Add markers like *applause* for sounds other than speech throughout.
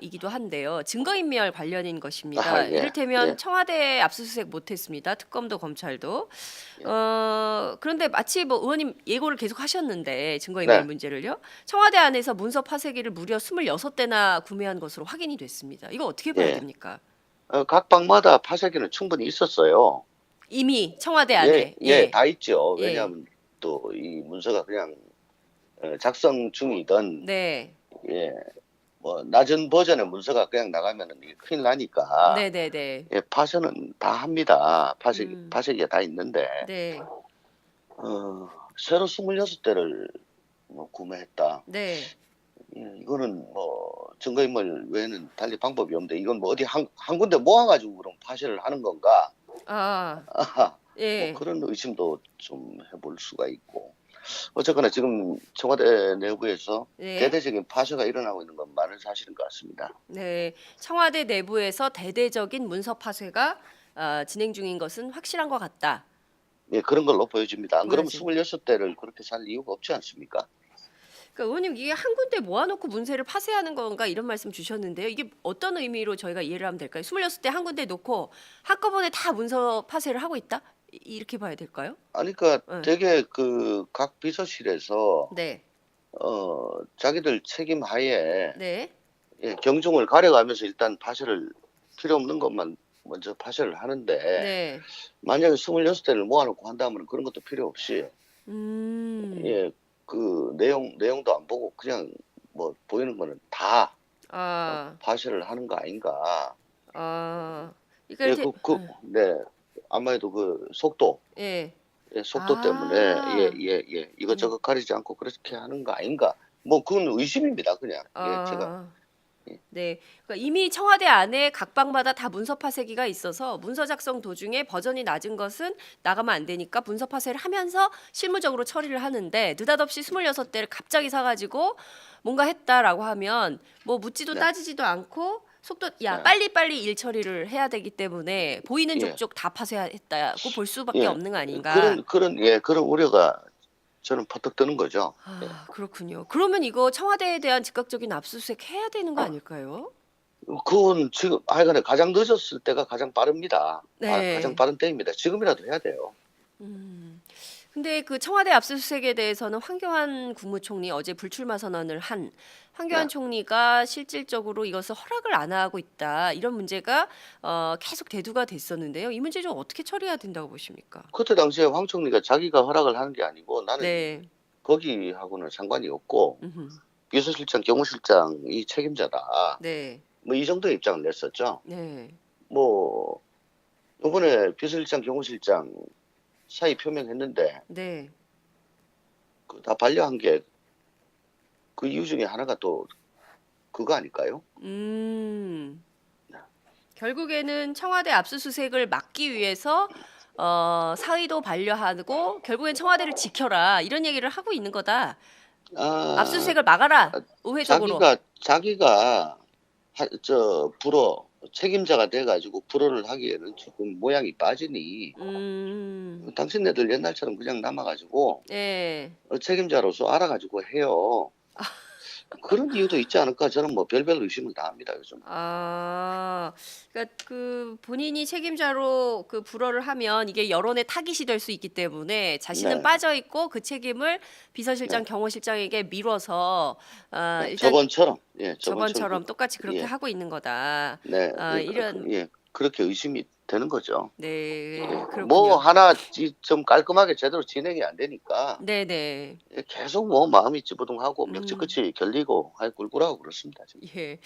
이기도 한데요. 증거인멸 관련인 것입니다. 아, 예. 이를테면 예. 청와대 압수수색 못했습니다. 특검도 검찰도. 어, 그런데 마치 뭐 의원님 예고를 계속 하셨는데 증거인멸 네. 문제를요. 청와대 안에서 문서 파쇄기를 무려 26대나 구매한 것으로 확인이 됐습니다. 이거 어떻게 봐야 예. 됩니까? 어, 각 방마다 파쇄기는 충분히 있었어요. 이미 청와대 안에 예, 예, 다 있죠. 예. 왜냐하면 또 이 문서가 그냥 어, 작성 중이던 네. 예, 뭐 낮은 버전의 문서가 그냥 나가면은 이게 큰일 나니까 네, 네, 네. 예, 파쇄는 다 합니다. 파쇄기 음. 파쇄기가 다 있는데 네. 어, 새로 26대를 뭐 구매했다. 네. 예, 이거는 뭐 증거인멸 외에는 달리 방법이 없는데 이건 뭐 어디 한, 한 군데 모아가지고 그럼 파쇄를 하는 건가? 아, 아하, 예. 뭐 그런 의심도 좀 해볼 수가 있고 어쨌거나 지금 청와대 내부에서 네. 대대적인 파쇄가 일어나고 있는 건 많은 사실인 것 같습니다. 네, 청와대 내부에서 대대적인 문서 파쇄가 아, 진행 중인 것은 확실한 것 같다. 예, 그런 걸로 보여집니다. 안 그러면 보여집니다. 26대를 그렇게 살 이유가 없지 않습니까? 그러니까 의원님 이게 한 군데 모아놓고 문서를 파쇄하는 건가 이런 말씀 주셨는데요. 이게 어떤 의미로 저희가 이해를 하면 될까요? 26대 한 군데 놓고 한꺼번에 다 문서 파쇄를 하고 있다? 이- 이렇게 봐야 될까요? 아니, 그러니까 네. 되게 그 각 비서실에서 네, 어, 자기들 책임 하에 네, 예, 경중을 가려가면서 일단 파쇄를 필요 없는 것만 먼저 파쇄를 하는데 네. 만약에 26대를 모아놓고 한다면 그런 것도 필요 없이 음, 예, 그 내용 내용도 안 보고 그냥 뭐 보이는 거는 다 아, 파쇄를 하는 거 아닌가? 아, 예, 그러니까 그, 그, 네, 아마도 그 속도, 예, 예, 속도 아. 때문에 예, 예, 예, 이것저것 가리지 않고 그렇게 하는 거 아닌가? 뭐 그건 의심입니다, 그냥. 아, 예, 제가 예. 네, 그러니까 이미 청와대 안에 각 방마다 다 문서 파쇄기가 있어서 문서 작성 도중에 버전이 낮은 것은 나가면 안 되니까 문서 파쇄를 하면서 실무적으로 처리를 하는데 느닷없이 26대를 갑자기 사가지고 뭔가 했다라고 하면 뭐 묻지도 네. 따지지도 않고 속도 야 네. 빨리 빨리 일 처리를 해야 되기 때문에 보이는 예. 족족 다 파쇄했다고 볼 수밖에 예. 없는 거 아닌가. 그런 그런 예, 그런 우려가 저는 퍼뜩 드는 거죠. 아, 그렇군요. 그러면 이거 청와대에 대한 즉각적인 압수수색 해야 되는 거 아닐까요? 그건 지금 하여간에 가장 늦었을 때가 가장 빠릅니다. 네. 아, 가장 빠른 때입니다. 지금이라도 해야 돼요. 음. 근데 그 청와대 압수수색에 대해서는 황교안 국무총리 어제 불출마 선언을 한 황교안 네. 총리가 실질적으로 이것을 허락을 안 하고 있다 이런 문제가 어, 계속 대두가 됐었는데요. 이 문제 좀 어떻게 처리해야 된다고 보십니까? 그때 당시에 황 총리가 자기가 허락을 하는 게 아니고 나는 네. 거기하고는 상관이 없고 음흠. 비서실장, 경호실장이 책임자다. 네. 뭐 이 정도 입장을 냈었죠. 네. 뭐 이번에 비서실장, 경호실장 사의 표명했는데 네. 그 다 반려한 게 그 이유 중에 하나가 또 그거 아닐까요? 음. 네. 결국에는 청와대 압수수색을 막기 위해서 어, 사의도 반려하고 결국엔 청와대를 지켜라 이런 얘기를 하고 있는 거다. 아, 압수수색을 막아라. 아, 우회적으로. 자기가 자기가 하, 저 불어 책임자가 돼가지고 불어를 하기에는 조금 모양이 빠지니 음. 당신네들 옛날처럼 그냥 남아가지고 예. 어, 책임자로서 알아가지고 해요. *laughs* 그런 이유도 있지 않을까 저는 뭐 별별 의심을 다 합니다 요즘. 아, 그러니까 그 본인이 책임자로 그 불어를 하면 이게 여론의 타깃이 될 수 있기 때문에 자신은 네. 빠져 있고 그 책임을 비서실장, 경호실장에게 미뤄서 아, 네, 일단 저번처럼 예 저번처럼 똑같이 그렇게 예. 하고 있는 거다. 네 아, 예, 이런- 예 그렇게 의심이 되는 거죠. 네, 그렇군요. 뭐 하나 지- 좀 깔끔하게 제대로 진행이 안 되니까 네, 네. 예, 계속 뭐 마음이 찌부둥하고 음. 멱지끝이 결리고 아이 꿀꿀하고 그렇습니다. 지금. 예.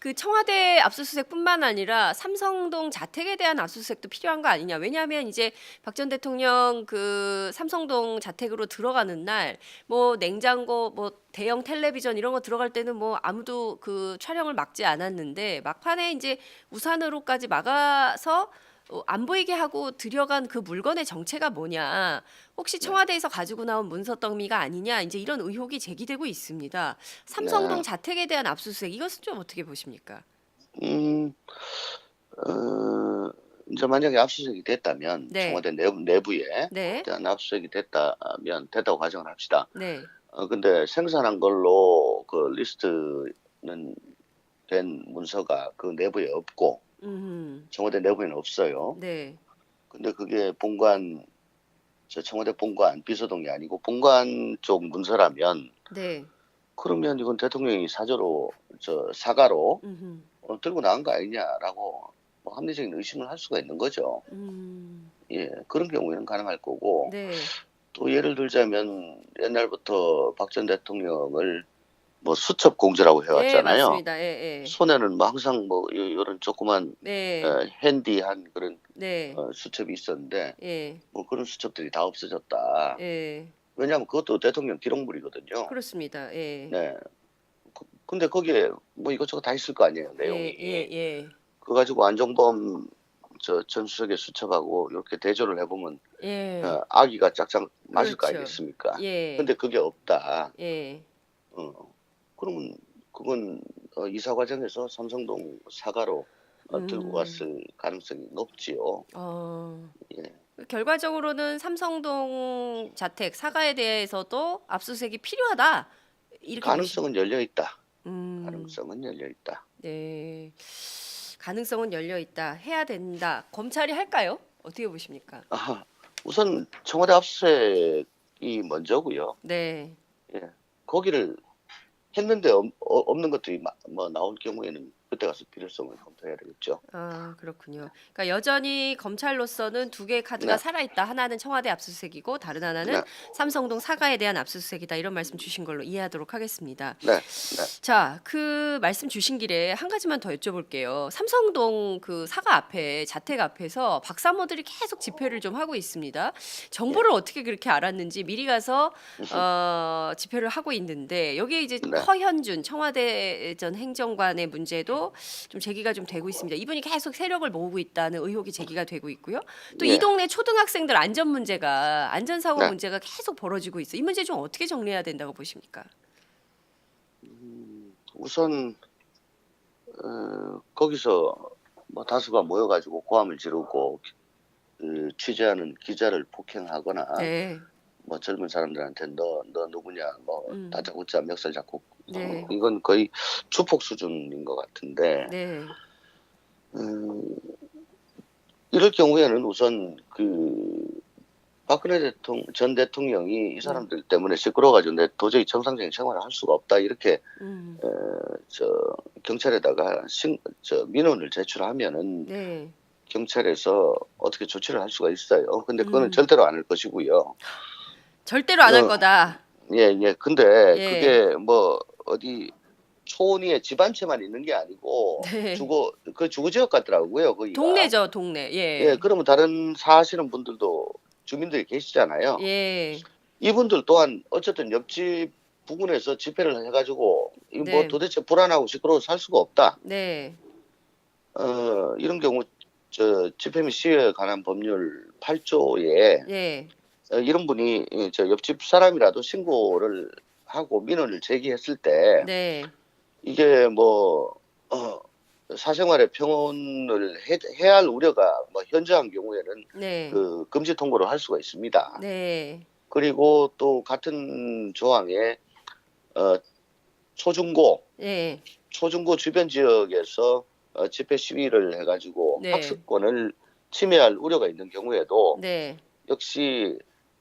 그 청와대 압수수색뿐만 아니라 삼성동 자택에 대한 압수수색도 필요한 거 아니냐. 왜냐하면 이제 박 전 대통령 그 삼성동 자택으로 들어가는 날 뭐 냉장고 뭐 대형 텔레비전 이런 거 들어갈 때는 뭐 아무도 그 촬영을 막지 않았는데 막판에 이제 우산으로까지 막아서 어, 안 보이게 하고 들여간 그 물건의 정체가 뭐냐. 혹시 청와대에서 가지고 나온 문서 더미가 아니냐. 이제 이런 의혹이 제기되고 있습니다. 삼성동 네. 자택에 대한 압수수색 이것은 좀 어떻게 보십니까? 음, 어, 이제 만약에 압수수색이 됐다면 네. 청와대 내부, 내부에 네, 대한 압수수색이 됐다면 됐다고 가정을 합시다. 네, 어, 근데 생산한 걸로 그 리스트는 된 문서가 그 내부에 없고 음. 청와대 내부에는 없어요. 네. 근데 그게 본관 저 청와대 본관 비서동이 아니고 본관 쪽 문서라면 네. 그러면 이건 대통령이 사저로 저 사가로 음. 어, 들고 나간 거 아니냐라고 뭐 합리적인 의심을 할 수가 있는 거죠. 음. 예, 그런 경우에는 가능할 거고 네. 또 예를 들자면 옛날부터 박 전 대통령을 뭐 수첩 공주라고 네, 해왔잖아요. 맞습니다. 예, 예. 손에는 뭐 항상 뭐 요- 요런 조그만 네. 어, 핸디한 그런 네. 어, 수첩이 있었는데 예. 뭐 그런 수첩들이 다 없어졌다. 예. 왜냐하면 그것도 대통령 기록물이거든요. 그렇습니다. 예. 네. 그- 근데 거기에 뭐 이것저것 다 있을 거 아니에요 내용이. 예, 예, 예. 그거 가지고 안종범 저 전 수석의 수첩하고 이렇게 대조를 해보면 예. 어, 아기가 짝짝 맞을 거 그렇죠. 아니겠습니까? 예. 근데 그게 없다. 예. 어, 그러면 그건 어, 이사 과정에서 삼성동 사과로 어, 음. 들고 갔을 가능성이 높지요. 어. 예. 결과적으로는 삼성동 자택 사과에 대해서도 압수수색이 필요하다. 이렇게 가능성은 열려 있다. 음. 가능성은 열려 있다. 네. 가능성은 열려 있다. 해야 된다. 검찰이 할까요? 어떻게 보십니까? 아, 우선 청와대 압수수색이 먼저고요. 네. 거기를 했는데 없, 어, 없는 것들이 마- 뭐 나올 경우에는 그때 가서 필요성을 검토해야 되겠죠. 아 그렇군요. 그러니까 여전히 검찰로서는 두 개의 카드가 네. 살아있다. 하나는 청와대 압수수색이고 다른 하나는 네. 삼성동 사과에 대한 압수수색이다. 이런 말씀 주신 걸로 이해하도록 하겠습니다. 네, 네. 자, 그 말씀 주신 길에 한 가지만 더 여쭤볼게요. 삼성동 그 사과 앞에 자택 앞에서 박사모들이 계속 집회를 좀 하고 있습니다. 정보를 어떻게 그렇게 알았는지 미리 가서 어, 집회를 하고 있는데 여기에 이제 네. 허현준 청와대 전 행정관의 문제도 좀 제기가 좀 되고 있습니다. 이분이 계속 세력을 모으고 있다는 의혹이 제기가 되고 있고요. 또 이 예. 동네 초등학생들 안전 문제가 안전 사고 네. 문제가 계속 벌어지고 있어. 이 문제 좀 어떻게 정리해야 된다고 보십니까? 우선 어, 거기서 뭐 다수가 모여가지고 고함을 지르고 그 취재하는 기자를 폭행하거나 네. 뭐 젊은 사람들한테 너 너 누구냐 뭐 음. 다짜고짜 멱살 잡고 네. 어, 이건 거의 주폭 수준인 것 같은데 네. 음, 이럴 경우에는 우선 그 박근혜 대통령 전 대통령이 이 사람들 때문에 시끄러워가지고 내 도저히 정상적인 생활을 할 수가 없다 이렇게 음. 어, 저 경찰에다가 신, 저 민원을 제출하면은 네. 경찰에서 어떻게 조치를 할 수가 있어요. 근데 그거는 음. 절대로 안 할 것이고요. 절대로 안 할 어, 거다. 예, 예. 근데 예. 그게 뭐 어디 초원위에 집안채만 있는 게 아니고 네. 주거 그 주거 지역 같더라고요. 거기가. 동네죠, 동네. 예. 예, 그러면 다른 사시는 분들도 주민들이 계시잖아요. 예. 이분들 또한 어쨌든 옆집 부근에서 집회를 해가지고 이거 뭐 네. 도대체 불안하고 시끄러워 살 수가 없다. 네. 어, 이런 경우 저 집회 및 시위에 관한 법률 8조에 예. 어, 이런 분이 이, 저 옆집 사람이라도 신고를 하고 민원을 제기했을 때 네. 이게 뭐 어, 사생활의 평온을 해, 해야 할 우려가 뭐 현저한 경우에는 네. 그 금지 통보를 할 수가 있습니다. 네. 그리고 또 같은 조항에 어, 초중고 예. 초중고 주변 지역에서 어, 집회 시위를 해가지고 네. 학습권을 침해할 우려가 있는 경우에도 네. 역시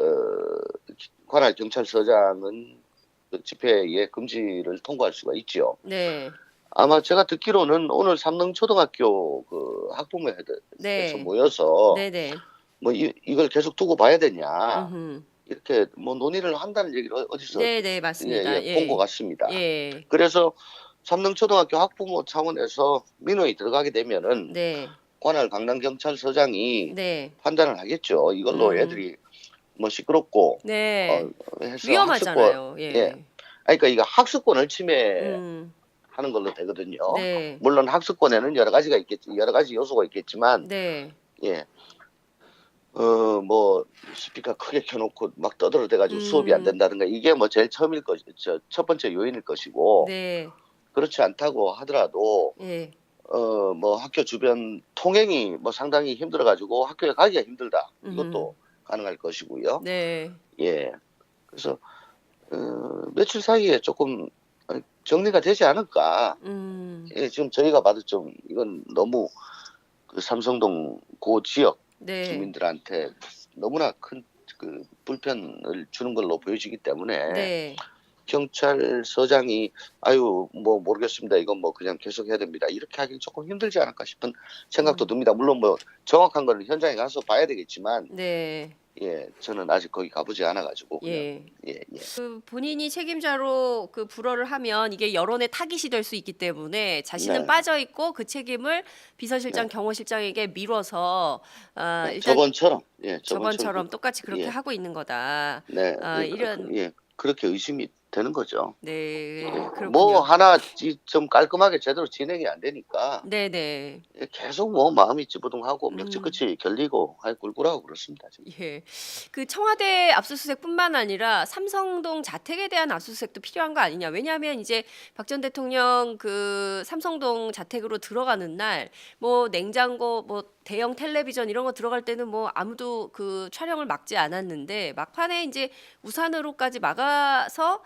어, 관할 경찰서장은 그 집회에 금지를 통과할 수가 있지요. 네. 아마 제가 듣기로는 오늘 삼릉 초등학교 그 학부모회에서 네. 모여서 네, 네. 뭐 이, 이걸 계속 두고 봐야 되냐 음흠. 이렇게 뭐 논의를 한다는 얘기를 어- 어디서 네, 네, 예, 맞습니다. 예, 본것 같습니다. 예. 그래서 삼릉 초등학교 학부모 차원에서 민원이 들어가게 되면은 네. 관할 강남 경찰서장이 네. 판단을 하겠죠. 이걸로 음. 애들이 뭐 시끄럽고 네. 어, 해서 학습권, 위험하잖아요. 예. 예. 아니, 그러니까 이거 학습권을 침해하는 음. 걸로 되거든요. 네. 물론 학습권에는 여러 가지가 있겠지, 여러 가지 요소가 있겠지만, 네. 예. 어, 뭐, 스피커 크게 켜놓고 막 떠들어대가지고 음. 수업이 안 된다든가, 이게 뭐 제일 처음일 것, 저, 첫 번째 요인일 것이고, 네. 그렇지 않다고 하더라도, 예. 어, 뭐 학교 주변 통행이 뭐 상당히 힘들어가지고 학교에 가기가 힘들다. 이것도 가능할 것이고요. 네. 예. 그래서, 어, 며칠 사이에 조금, 정리가 되지 않을까. 음. 예, 지금 저희가 봐도 좀 이건 너무 그 삼성동 고 지역 네. 주민들한테 너무나 큰 그 불편을 주는 걸로 보여지기 때문에 네. 경찰서장이 아유 뭐 모르겠습니다 이건 뭐 그냥 계속해야 됩니다 이렇게 하긴 조금 힘들지 않을까 싶은 생각도 음. 듭니다 물론 뭐 정확한 거는 현장에 가서 봐야 되겠지만 네. 예 저는 아직 거기 가보지 않아가지고 예. 예, 예. 그 본인이 책임자로 그 불허를 하면 이게 여론의 타깃이 될 수 있기 때문에 자신은 네. 빠져 있고 그 책임을 비서실장, 경호실장에게 미뤄서 아, 네, 일단 저번처럼 예 저번처럼 똑같이 그렇게 예. 하고 있는 거다. 네 아, 예, 이런- 그- 예 그렇게 의심이 되는 거죠 네. 그렇군요. 뭐 하나 지- 좀 깔끔하게 제대로 진행이 안 되니까 네, 네. 예, 계속 뭐 마음이 찌부둥하고 음. 멱지끝이 결리고 할 꿀꿀하고 그렇습니다 지금. 예. 그 청와대 압수수색뿐만 아니라 삼성동 자택에 대한 압수수색도 필요한 거 아니냐. 왜냐하면 이제 박 전 대통령 그 삼성동 자택으로 들어가는 날 뭐 냉장고 뭐 대형 텔레비전 이런 거 들어갈 때는 뭐 아무도 그 촬영을 막지 않았는데 막판에 이제 우산으로까지 막아서 어,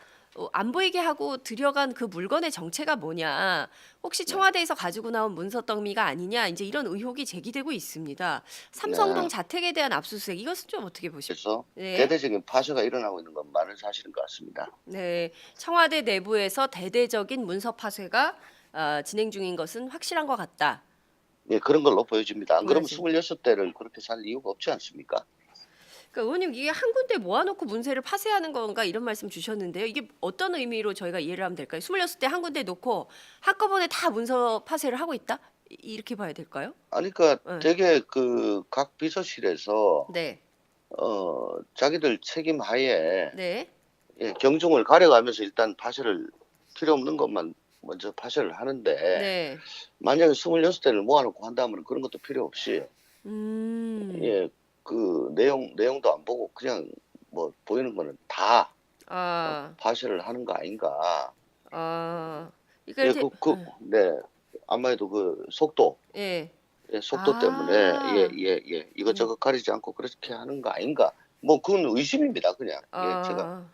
안 보이게 하고 들여간 그 물건의 정체가 뭐냐. 혹시 청와대에서 가지고 나온 문서 더미가 아니냐. 이제 이런 의혹이 제기되고 있습니다. 삼성동 네. 자택에 대한 압수수색 이것은 좀 어떻게 보십니까? 그래서 네. 대대적인 파쇄가 일어나고 있는 건 많은 사실인 것 같습니다. 네. 청와대 내부에서 대대적인 문서 파쇄가 아, 진행 중인 것은 확실한 것 같다. 예, 그런 걸로 보여집니다. 안 그러면 보여집니다. 26대를 그렇게 살 이유가 없지 않습니까? 그러니까 의원님 이게 한 군데 모아놓고 문세를 파쇄하는 건가 이런 말씀 주셨는데요. 이게 어떤 의미로 저희가 이해를 하면 될까요? 26대 한 군데 놓고 한꺼번에 다 문서 파쇄를 하고 있다? 이- 이렇게 봐야 될까요? 아니, 그러니까 네. 되게 그 각 비서실에서 네. 어, 자기들 책임 하에 네. 예, 경중을 가려가면서 일단 파쇄를 필요 없는 것만 먼저 파쇄를 하는데 네. 만약에 26대를 모아놓고 한다면 그런 것도 필요 없이 음. 예, 그 내용 내용도 안 보고 그냥 뭐 보이는 거는 다 아. 파쇄를 하는 거 아닌가? 아. 예, 그러니까 그, 그, 네. 아무래도 그 속도, 예. 예, 속도 아. 때문에, 예, 예, 예, 이것저것 가리지 않고 그렇게 하는 거 아닌가. 뭐, 그건 의심입니다, 그냥. 예, 제가.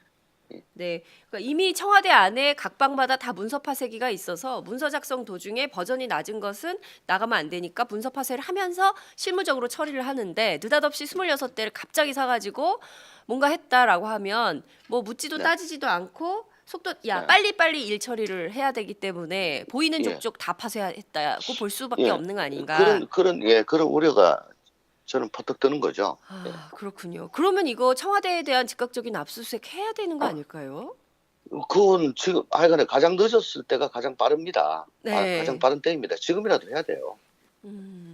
아. 예. 네. 그러니까 이미 청와대 안에 각 방마다 다 문서 파쇄기가 있어서 문서 작성 도중에 버전이 낮은 것은 나가면 안 되니까 문서 파쇄를 하면서 실무적으로 처리를 하는데 느닷없이 26대를 갑자기 사가지고 뭔가 했다라고 하면 뭐 묻지도 네. 따지지도 않고 속도 야 네. 빨리 빨리 일 처리를 해야 되기 때문에 보이는 예. 족족 다 파쇄했다고 볼 수밖에 예. 없는 거 아닌가. 그런, 그런, 예, 그런 우려가 저는 퍼뜩 드는 거죠. 아, 그렇군요. 그러면 이거 청와대에 대한 즉각적인 압수수색 해야 되는 거 아닐까요? 그건 지금, 하여간에 가장 늦었을 때가 가장 빠릅니다. 네. 아, 가장 빠른 때입니다. 지금이라도 해야 돼요. 음.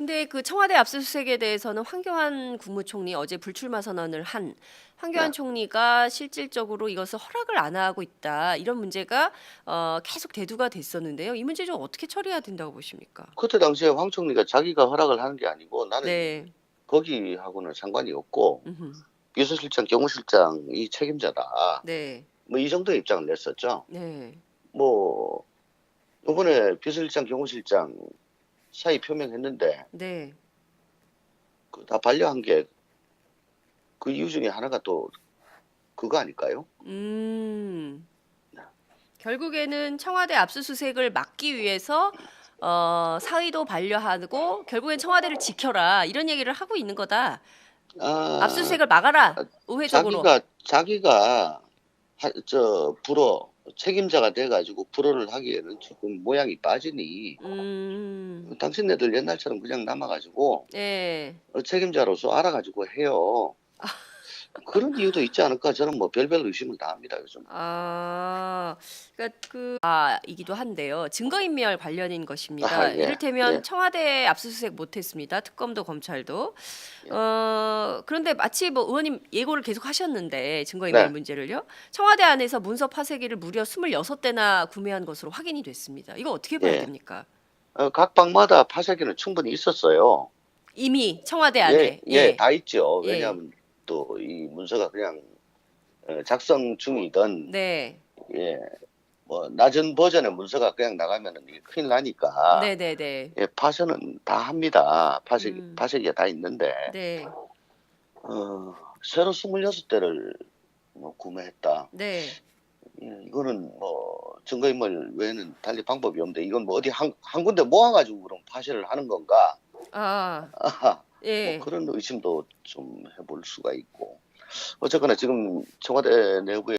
근데 그 청와대 압수수색에 대해서는 황교안 국무총리 어제 불출마 선언을 한 황교안 네. 총리가 실질적으로 이것을 허락을 안 하고 있다 이런 문제가 어, 계속 대두가 됐었는데요. 이 문제 좀 어떻게 처리해야 된다고 보십니까? 그때 당시에 황 총리가 자기가 허락을 하는 게 아니고 나는 네. 거기하고는 상관이 없고 음흠. 비서실장, 경호실장이 책임자다. 네. 뭐 이 정도 의 입장을 냈었죠. 네. 뭐 이번에 비서실장, 경호실장 사의 표명했는데 네. 그 다 반려한 게 그 이유 중에 하나가 또 그거 아닐까요? 음. 결국에는 청와대 압수수색을 막기 위해서 어, 사의도 반려하고 결국엔 청와대를 지켜라 이런 얘기를 하고 있는 거다. 아, 압수수색을 막아라. 아, 우회적으로. 자기가 자기가 하, 저 불어 책임자가 돼가지고 불어를 하기에는 조금 모양이 빠지니 음. 당신네들 옛날처럼 그냥 남아가지고 네. 어, 책임자로서 알아가지고 해요. 그런 이유도 있지 않을까 저는 뭐 별별 의심을 다 합니다 요즘. 아, 그러니까 그 아이기도 한데요. 증거인멸 관련인 것입니다. 아, 예, 이를테면 예. 청와대 압수수색 못했습니다. 특검도 검찰도. 예. 어 그런데 마치 뭐 의원님 예고를 계속 하셨는데 증거인멸 네. 문제를요. 청와대 안에서 문서 파쇄기를 무려 26대나 구매한 것으로 확인이 됐습니다. 이거 어떻게 봐야 예. 됩니까? 어, 각 방마다 파쇄기는 충분히 있었어요. 이미 청와대 안에. 예, 예, 다 있죠. 예. 왜냐하면 또이 문서가 그냥 어, 작성 중이던 네. 예, 뭐 낮은 버전의 문서가 그냥 나가면은 이게 큰일 나니까 네, 네, 네. 예, 파쇄는 다 합니다. 파쇄 음. 파쇄기가 다 있는데 네. 어, 새로 26대를 뭐 구매했다. 네. 예, 이거는 뭐 증거인멸 외에는 달리 방법이 없는데 이건 뭐 어디 한, 한 군데 모아가지고 그럼 파쇄를 하는 건가? 아, 예. 뭐 그런 의심도 좀 해볼 수가 있고 어쨌거나 지금 청와대 내부에